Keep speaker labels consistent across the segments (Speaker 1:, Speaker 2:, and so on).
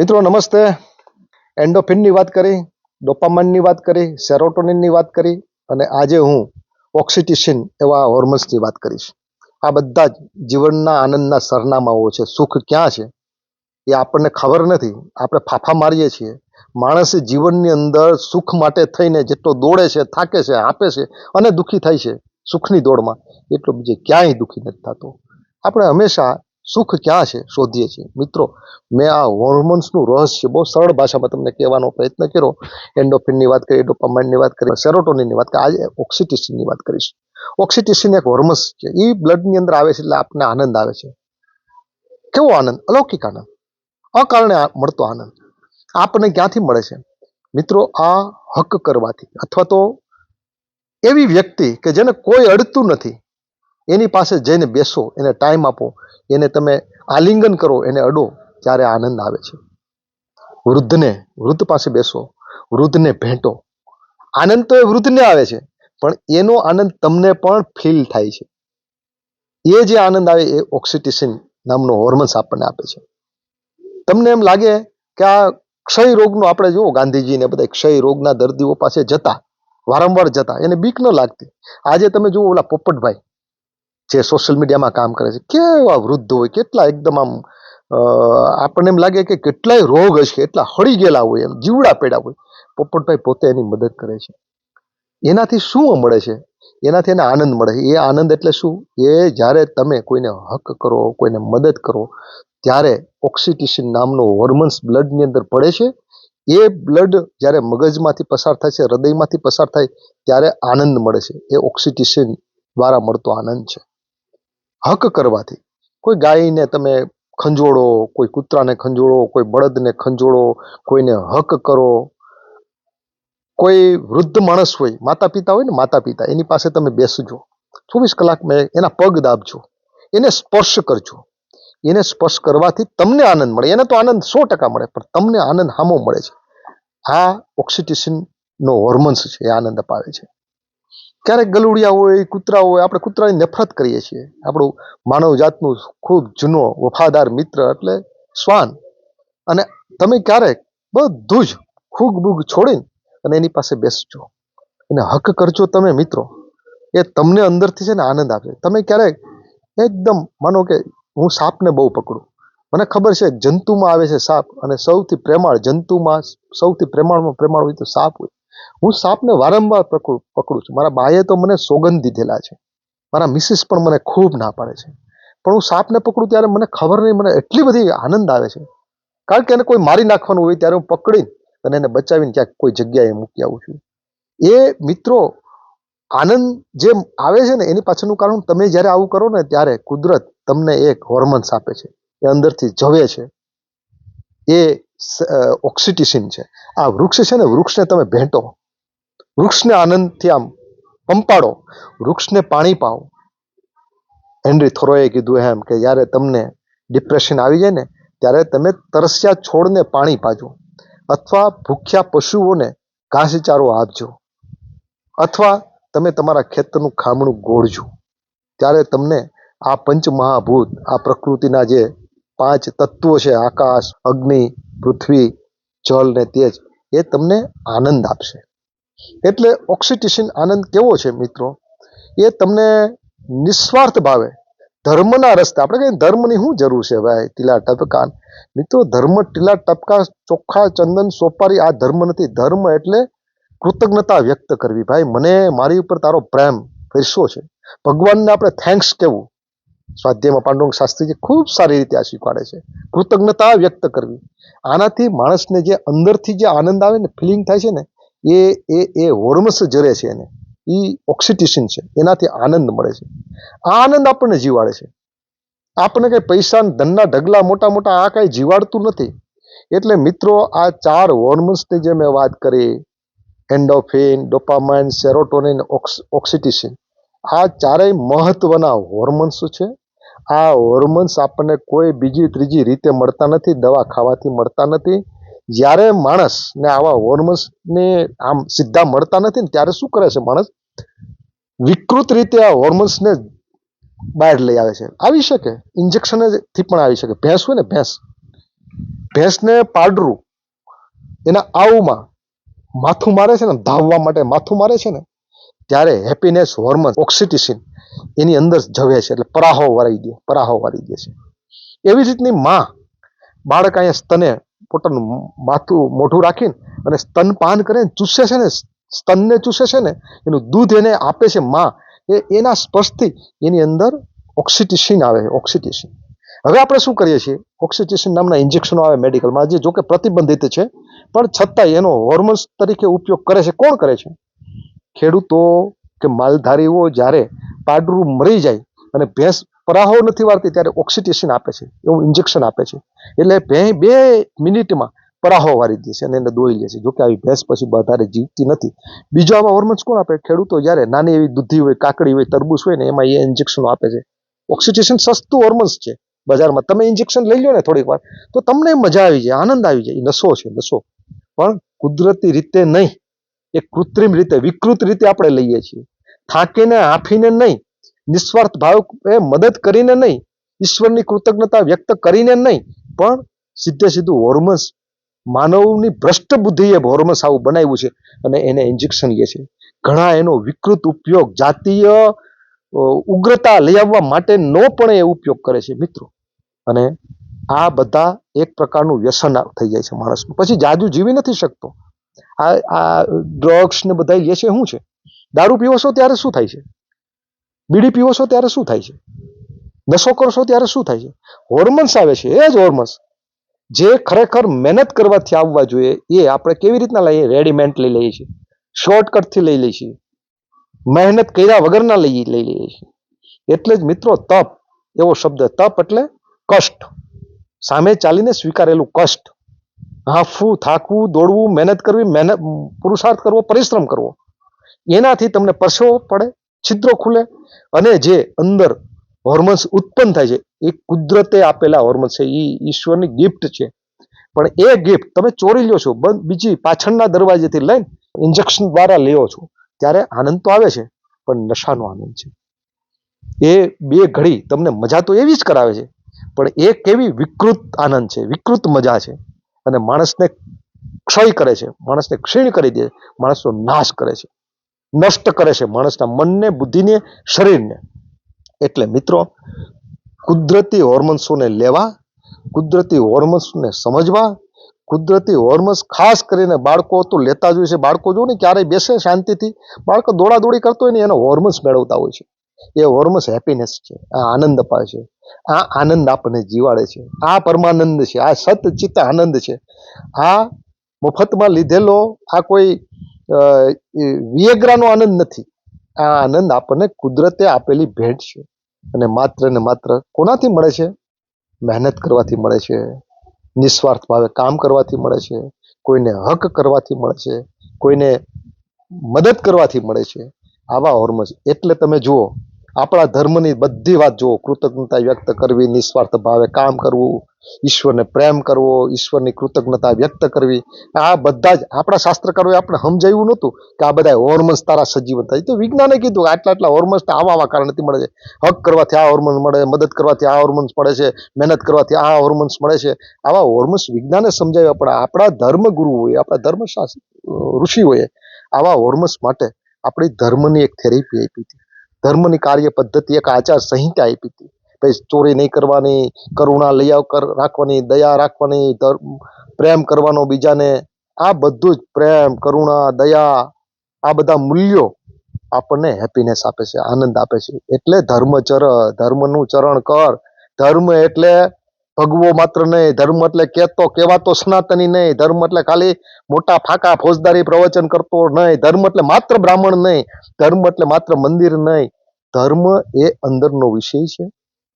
Speaker 1: મિત્રો, નમસ્તે. એન્ડોફિનની વાત કરી, ડોપામાઇનની વાત કરી, સેરોટોનિનની વાત કરી અને આજે હું ઓક્સિટિસિન એવા હોર્મોન્સની વાત કરીશ. આ બધા જ જીવનના આનંદના સરનામાઓ છે. સુખ ક્યાં છે? એ આપણને ખબર નથી. આપણે ફાફા મારીએ છીએ. માણસે જીવનની અંદર સુખ માટે થઈને જેટલો દોડે છે, થાકે છે, આપે છે અને દુઃખી થાય છે, સુખની દોડમાં. એટલો બીજે ક્યાંય દુઃખી નથી થતો. આપણે હંમેશા સુખ ક્યાં છે? શોધીએ છીએ. મિત્રો, મેં આ હોર્મોન્સનું રહસ્ય બહુ સરળ ભાષામાં તમને કહેવાનો પ્રયત્ન કર્યો. એન્ડોફિનની વાત કરી ડોપામાઇનની વાત કરી સેરોટોનિનની વાત કરી. આજે ઓક્સિટિસિનની વાત કરીશ. ઓક્સિટિસિન એક હોર્મોન્સ છે. એ બ્લડની અંદર આવે છે એટલે આપણને આનંદ આવે છે. કેવો આનંદ? અલૌકિક આનંદ. અકારણે મળતો આનંદ. આપણને ક્યાંથી મળે છે? મિત્રો, આ હક કરવાથી. અથવા તો એવી વ્યક્તિ કે જેને કોઈ અડતું નથી એની પાસે જઈને બેસો, એને ટાઈમ આપો, એને તમે આલિંગન કરો, એને અડો, ત્યારે આનંદ આવે છે. વૃદ્ધને, વૃદ્ધ પાસે બેસો, વૃદ્ધને ભેટો. આનંદ તો એ વૃદ્ધને આવે છે, પણ એનો આનંદ તમને પણ ફીલ થાય છે. એ જે આનંદ આવે એ ઓક્સિટિસિન નામનો હોર્મોન્સ આપણને આપે છે. તમને એમ લાગે કે આ ક્ષય રોગનો આપણે જુઓ ગાંધીજીને બધા ક્ષય રોગના દર્દીઓ પાસે જતા, વારંવાર જતા, એને બીક ન લાગતી. આજે તમે જુઓ ઓલા પોપટભાઈ જે સોશિયલ મીડિયામાં કામ કરે છે. કેવા વૃદ્ધ હોય, કેટલા એકદમ આમ આપણને એમ લાગે કે કેટલાય રોગ હશે એટલા હળી ગયેલા હોય, એમ જીવડા પેડા હોય. પોપટભાઈ પોતે એની મદદ કરે છે. એનાથી શું મળે છે? એનાથી એને આનંદ મળે છે. એ આનંદ એટલે શું? એ જ્યારે તમે કોઈને હક કરો, કોઈને મદદ કરો, ત્યારે ઓક્સિટિસિન નામનો હોર્મોન્સ બ્લડની અંદર પડે છે. એ બ્લડ જ્યારે મગજમાંથી પસાર થાય છે, હૃદયમાંથી પસાર થાય, ત્યારે આનંદ મળે છે. એ ઓક્સિટિસિન દ્વારા મળતો આનંદ છે. હક કરવાથી. કોઈ ગાયને તમે ખંજોળો, કોઈ કૂતરાને ખંજોળો, કોઈ બળદને ખંજોળો, કોઈને હક કરો. કોઈ વૃદ્ધ માણસ હોય માતા પિતા હોય ને માતા પિતા એની પાસે તમે બેસજો. ચોવીસ કલાક મેં એના પગ દાબજો. એને સ્પર્શ કરજો. એને સ્પર્શ કરવાથી તમને આનંદ મળે. એને તો આનંદ સો ટકા મળે, પણ તમને આનંદ હામો મળે છે. આ ઓક્સિટિસિનનો હોર્મન્સ હોર્મોન્સ છે, એ આનંદ અપાવે છે. ક્યારેક ગલુડિયા હોય, કૂતરા હોય, આપણે કૂતરાની નફરત કરીએ છીએ. આપણું માનવ જાતનું ખૂબ જૂનો વફાદાર મિત્ર એટલે શ્વાન. અને તમે ક્યારેક બધું જ ખૂગ બૂગ છોડીને અને એની પાસે બેસજો. એને હક કરજો તમે, મિત્રો. એ તમને અંદરથી છે ને આનંદ આપે. તમે ક્યારેક એકદમ માનો કે હું સાપને બહુ પકડું. મને ખબર છે, જંતુમાં આવે છે સાપ. અને સૌથી પ્રેમાળ જંતુમાં, સૌથી પ્રેમાળમાં પ્રેમાળ હોય તો સાપ હોય. હું સાપને વારંવાર પકડું છું. મારા બાએ તો મને સોગંદ દીધેલા છે. મારા મિસિસ પણ મને ખૂબ ના પાડે છે. પણ હું સાપને પકડું ત્યારે મને ખબર નહીં, મને એટલી બધી આનંદ આવે છે. કારણ કે એને કોઈ મારી નાખવાનું હોય ત્યારે હું પકડીને અને એને બચાવીને ક્યાંક કોઈ જગ્યાએ મૂકી આવું છું. એ મિત્રો આનંદ જે આવે છે ને, એની પાછળનું કારણ તમે જ્યારે આવું કરો ને, ત્યારે કુદરત તમને એક હોર્મોન્સ આપે છે. એ અંદરથી જવે છે. એ ઓક્સિટિસિન છે. આ વૃક્ષ છે ને, વૃક્ષને તમે ભેંટો. વૃક્ષને આનંદથી આમ પંપાડો વૃક્ષને પાણી પાઓ હેનરી થોરોએ કીધું એમ કે જ્યારે તમને ડિપ્રેશન આવી જાય ને, ત્યારે તમે તરસ્યા છોડને પાણી પાજો અથવા ભૂખ્યા પશુઓને ઘાસચારો આપજો અથવા તમે તમારા ખેતરનું ખામણું ગોળજો. ત્યારે તમને આ પંચમહાભૂત, આ પ્રકૃતિના જે પાંચ તત્વો છે, આકાશ, અગ્નિ, પૃથ્વી, જળ ને તેજ, એ તમને આનંદ આપશે. એટલે ઓક્સિટિસિન આનંદ કેવો છે મિત્રો? એ તમને નિસ્વાર્થ ભાવે. ધર્મના રસ્તે, આપણે કહીએ ધર્મની શું જરૂર છે ભાઈ? ટીલા ટપકા મિત્રો, ધર્મ ટીલા ટપકા ચોખ્ખા ચંદન, સોપારી, આ ધર્મ નથી. ધર્મ એટલે કૃતજ્ઞતા વ્યક્ત કરવી. ભાઈ, મને, મારી ઉપર તારો પ્રેમ ફેરસો છે. ભગવાનને આપણે થેન્ક્સ કહેવું. સ્વાધ્યાયમાં પાંડુરંગ શાસ્ત્રીજી ખૂબ સારી રીતે આ શીખવાડે છે. કૃતજ્ઞતા વ્યક્ત કરવી. આનાથી માણસને જે અંદરથી જે આનંદ આવે ને ફિલિંગ થાય છે ને એ એ એ હોર્મસ જરે છે એને. એ ઓક્સિટિસિન છે. એનાથી આનંદ મળે છે. આ આનંદ આપણને જીવાડે છે. આપણને કંઈ પૈસા ધનના ઢગલા મોટા મોટા આ કાંઈ જીવાડતું નથી. એટલે મિત્રો, આ ચાર હોર્મોન્સની જે મેં વાત કરી. એન્ડોફિન, ડોપામાઇન, સેરોટોનિન ઓક્સિટિસિન આ ચારેય મહત્વના હોર્મોન્સ છે. આ હોર્મોન્સ આપણને કોઈ બીજી ત્રીજી રીતે મળતા નથી, દવા ખાવાથી મળતા નથી. જ્યારે માણસને આવા હોર્મોન્સને આમ સીધા મળતા નથી ને ત્યારે શું કરે છે માણસ? વિકૃત રીતે આ હોર્મોન્સને બહાર લઈ આવે છે. આવી શકે. ઇન્જેક્શનથી પણ આવી શકે. ભેંસ હોય ને ભેંસ. ભેંસને પાડરું. એના આવમાં માથું મારે છે ને, ધાવવા માટે માથું મારે છે ને, ત્યારે હેપીનેસ હોર્મોન ઓક્સિટિસિન એની અંદર જવે છે. એટલે પરાહો વાળી દે, પરાહો વાળી દે છે. એવી જ રીતની માં બાળક અહીંયા સ્તને પોતાનું માથું મોઢું રાખીને અને સ્તનપાન કરે ચૂસે છે ને, સ્તનને ચૂસે છે ને, એનું દૂધ એને આપે છે માં, એ એના સ્પર્શથી એની અંદર ઓક્સિટિસિન આવે છે, ઓક્સિટિસિન. હવે આપણે શું કરીએ છીએ? ઓક્સિટિસિન નામના ઇન્જેક્શનો આવે મેડિકલમાં. જે જોકે પ્રતિબંધિત છે, પણ છતાંય એનો હોર્મોન્સ તરીકે ઉપયોગ કરે છે. કોણ કરે છે? ખેડૂતો કે માલધારીઓ જ્યારે પાડરું મરી જાય અને ભેંસ પરાહો નથી વાળતી ત્યારે ઓક્સિટેશન આપે છે, એવું ઇન્જેક્શન આપે છે. એટલે ભેં બે મિનિટમાં પરાહો વાળી દે છે અને એને દોઈ લે છે. જોકે આવી ભેંસ પછી વધારે જીવતી નથી. બીજો આવા હોર્મોન્સ કોણ આપે? ખેડૂતો જ્યારે નાની એવી દૂધી હોય, કાકડી હોય, તરબૂચ હોય ને એમાં એ ઇન્જેક્શનો આપે છે. ઓક્સિટેશન સસ્તું હોર્મોન્સ છે. બજારમાં તમે ઇન્જેક્શન લઈ લો ને થોડીક વાર, તો તમને મજા આવી જાય, આનંદ આવી જાય. નશો છે, નશો. પણ કુદરતી રીતે નહીં. એ કૃત્રિમ રીતે, વિકૃત રીતે આપણે લઈએ છીએ. થાકીને હાંફીને નહીં. નિસ્વાર્થ ભાવ મદદ કરીને નહીં, ઈશ્વરની કૃતજ્ઞતા વ્યક્ત કરીને નહીં, પણ સીધે સીધું હોર્મોન્સ, માનવની ભ્રષ્ટ બુદ્ધિએ હોર્મોન્સ આવું બનાવ્યું છે અને એને ઇન્જેક્શન લે છે. ઘણા એનો વિકૃત ઉપયોગ જાતીય ઉગ્રતા લઈ આવવા માટેનો પણ એ ઉપયોગ કરે છે મિત્રો. અને આ બધા એક પ્રકારનું વ્યસન થઈ જાય છે માણસનું પછી જાદુ જીવી નથી શકતો. આ આ ડ્રગ્સ ને બધા લે છે, શું છે? દારૂ પીવો છો ત્યારે શું થાય છે? બીડી પીવો છો ત્યારે શું થાય છે? નશો કરશો ત્યારે શું થાય છે? હોર્મોન્સ આવે છે, એ જ હોર્મોન્સ જે ખરેખર મહેનત કરવાથી આવવા જોઈએ, એ આપણે કેવી રીતના લઈએ? રેડીમેન્ટ લઈ લઈએ છીએ. શોર્ટકટથી લઈ લઈએ છીએ. મહેનત કર્યા વગરના લઈ લઈ લઈએ છીએ. એટલે જ મિત્રો, તપ, એવો શબ્દ તપ એટલે કષ્ટ. સામે ચાલીને સ્વીકારેલું કષ્ટ. હાંફવું, થાકવું, દોડવું, મહેનત કરવી, મહેનત, પુરુષાર્થ કરવો, પરિશ્રમ કરવો. એનાથી તમને પરસેવો પડે, છિદ્રો ખુલે અને જે અંદર હોર્મોન્સ ઉત્પન્ન થાય છે, એ કુદરતે આપેલા હોર્મોન્સ છે એ ઈશ્વરની ગિફ્ટ છે. પણ એ ગિફ્ટ તમે ચોરી લો છો બીજી પાછળના દરવાજેથી લઈને ઇન્જેક્શન દ્વારા લ્યો છો, ત્યારે આનંદ તો આવે છે, પણ નશાનો આનંદ છે. એ બે ઘડી તમને મજા તો એવી જ કરાવે છે, પણ એ કેવી વિકૃત આનંદ છે, વિકૃત મજા છે. અને માણસને ક્ષય કરે છે, માણસને ક્ષીણ કરી દે માણસનો નાશ કરે છે. નષ્ટ કરે છે માણસના મનને, બુદ્ધિને, શરીરને. એટલે મિત્રો, કુદરતી હોર્મોન્સોને લેવા, કુદરતી હોર્મોન્સને સમજવા, કુદરતી હોર્મોન્સ ખાસ કરીને બાળકો તો લેતા જ હોય છે. બાળકો જો ને ક્યારેય બેસે શાંતિથી, બાળકો દોડાદોડી કરતો હોય ને એનો હોર્મોન્સ મેળવતા હોય છે. એ હોર્મોન્સ હેપીનેસ છે, આ આનંદ અપાય છે, આ આનંદ આપણને જીવાડે છે, આ પરમાનંદ છે, આ સત ચિત્ત આનંદ છે. આ મફતમાં લીધેલો આ કોઈ વિયેગ્રાનો આનંદ નથી. આ આનંદ આપણને કુદરતે આપેલી ભેટ છે. અને માત્ર ને માત્ર કોનાથી મળે છે? મહેનત કરવાથી મળે છે. નિસ્વાર્થ ભાવે કામ કરવાથી મળે છે. કોઈને હક કરવાથી મળે છે. કોઈને મદદ કરવાથી મળે છે. આવા હોર્મોન્સ. એટલે તમે જુઓ આપણા ધર્મની બધી વાત જુઓ, કૃતજ્ઞતા વ્યક્ત કરવી, નિસ્વાર્થ ભાવે કામ કરવું, ઈશ્વરને પ્રેમ કરવો, ઈશ્વરની કૃતજ્ઞતા વ્યક્ત કરવી, આ બધા જ આપણા શાસ્ત્રકારોએ આપણે સમજાવ્યું નહોતું કે આ બધા હોર્મોન્સ તારા સજીવન થાય તો વિજ્ઞાને કીધું આટલા આટલા હોર્મોન્સ આવા આવા કારણથી મળે છે. હક કરવાથી આ હોર્મોન્સ મળે, મદદ કરવાથી આ હોર્મોન્સ મળે છે, મહેનત કરવાથી આ હોર્મોન્સ મળે છે. આવા હોર્મોન્સ વિજ્ઞાને સમજાવ્યા, પણ આપણા ધર્મગુરુઓએ, આપણા ધર્મ ઋષિ હોય આવા હોર્મોન્સ માટે આપણી ધર્મની એક થેરેપી આપી હતી. ધર્મની કાર્ય પદ્ધતિ એક આચાર સંહિતા આપી હતી. ભાઈ ચોરી નહીં કરવાની, કરુણા લઈ આવ રાખવાની, દયા રાખવાની પ્રેમ કરવાનો બીજાને, આ બધું જ પ્રેમ, કરુણા, દયા, આ બધા મૂલ્યો આપણને હેપીનેસ આપે છે, આનંદ આપે છે. એટલે ધર્મ ચર ધર્મનું ચરણ કર. ધર્મ એટલે ભગવો માત્ર નહીં, ધર્મ એટલે કેતો કહેવાતો સનાતની નહીં. ધર્મ એટલે ખાલી મોટા ફાકા ફોજદારી પ્રવચન કરતો નહીં. ધર્મ એટલે માત્ર બ્રાહ્મણ નહીં. ધર્મ એટલે માત્ર મંદિર નહીં. ધર્મ એ અંદરનો વિષય છે.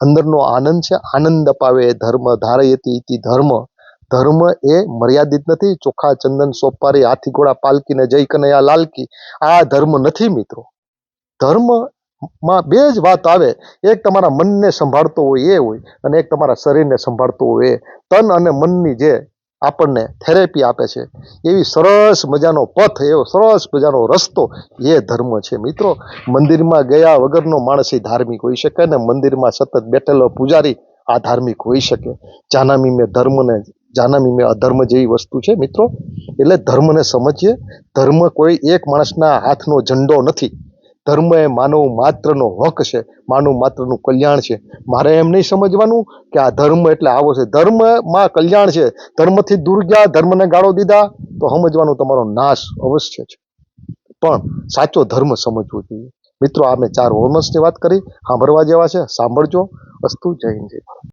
Speaker 1: અંદરનો આનંદ છે. આનંદ અપાવે ધર્મ. ધારયતી ધર્મ. ધર્મ એ મર્યાદિત નથી. ચોખા ચંદન સોપારી, હાથી ઘોડા પાલકી ને જય કનૈયા લાલકી. આ ધર્મ નથી મિત્રો. ધર્મમાં બે જ વાત આવે. એક તમારા મનને સંભાળતો હોય એ હોય અને એક તમારા શરીરને સંભાળતો હોય એ. તન અને મનની જે આપણને થેરેપી આપે છે, એવી સરસ મજાનો પથ, એવો સરસ મજાનો રસ્તો એ ધર્મ છે. મિત્રો, મંદિરમાં ગયા વગરનો માણસ એ ધાર્મિક હોઈ શકે ને મંદિરમાં સતત બેઠેલો પૂજારી આ ધાર્મિક હોઈ શકે. જાનામી મેં ધર્મને, જાનામી મેં અધર્મ જેવી વસ્તુ છે મિત્રો. એટલે ધર્મને સમજીએ. ધર્મ કોઈ એક માણસના હાથનો ઝંડો નથી. ધર્મ એ માનવ માત્રનો હક છે, માનવ માત્રનું કલ્યાણ છે. મારે એમ નહીં સમજવાનું કે આ ધર્મ એટલે આવો છે. ધર્મમાં કલ્યાણ છે. ધર્મથી દૂર ગયા, ધર્મને ગાળો દીધા, તો સમજવાનો તમારો નાશ અવશ્ય છે. પણ સાચો ધર્મ સમજવો જોઈએ. મિત્રો, આ મેં ચાર હોર્મોન્સની વાત કરી. સાંભળવા જેવા છે. સાંભળજો. વસ્તુ જય હિન્દ.